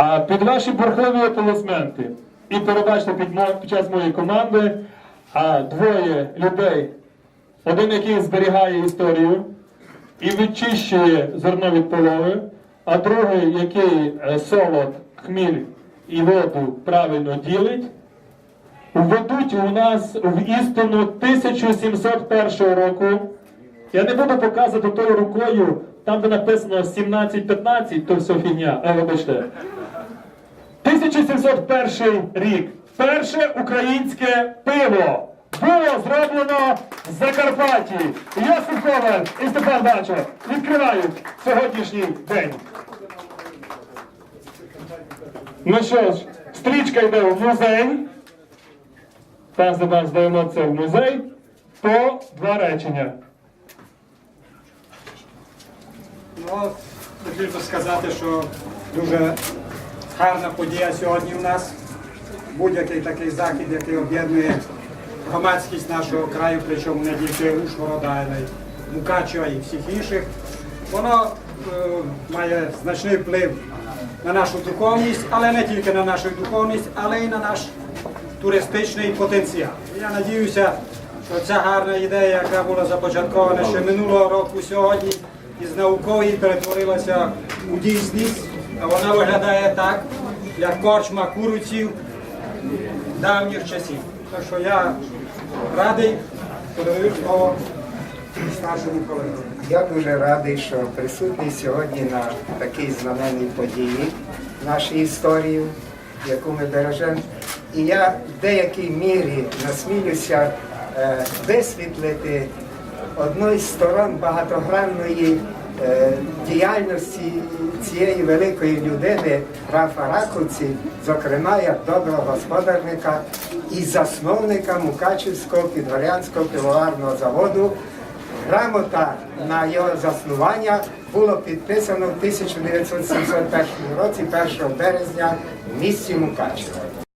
А під ваші бурхливі аплодисменти. І перебачте під, під час моєї команди. А, двоє людей, один, який зберігає історію і відчищує зерно від полови, а другий, який е, солод, хміль і воду правильно ділить, введуть у нас в істину 1701 року. Я не буду показувати тою рукою, там де написано 1715, то все фігня, а вибачте. 1701 рік. Перше українське пиво було зроблено в Закарпатті. Йосиф Коваль і Степан Бачо відкривають сьогоднішній день. Ну що ж, стрічка йде в музей. Пан Степан здаємо це в музей. По два речення. Ну, хотів би сказати, що дуже гарна подія сьогодні у нас. Будь-який такий захід, який об'єднує громадськість нашого краю, причому не тільки Ужгорода, але й Мукачева і всіх інших, воно е, має значний вплив на нашу духовність, але не тільки на нашу духовність, але й на наш туристичний потенціал. Я надіюся, що ця гарна ідея, яка була започаткована ще минулого року сьогодні, із наукової перетворилася у дійсність, вона виглядає так, як корчма куруців давніх часів. Так що я радий, передаю слово старшому колегу. Я дуже радий, що присутній сьогодні на такій знаменній події нашій історії, яку ми бережемо. І я в деякій мірі насмілюся е, висвітлити одну із сторон багатогранної е, діяльності цієї великої людини Рафа Раковці, зокрема як доброго господарника і засновника Мукачівського підгорянського пивоварного заводу. Грамота на його заснування було підписано в 1971 році, 1 березня в місті Мукачево.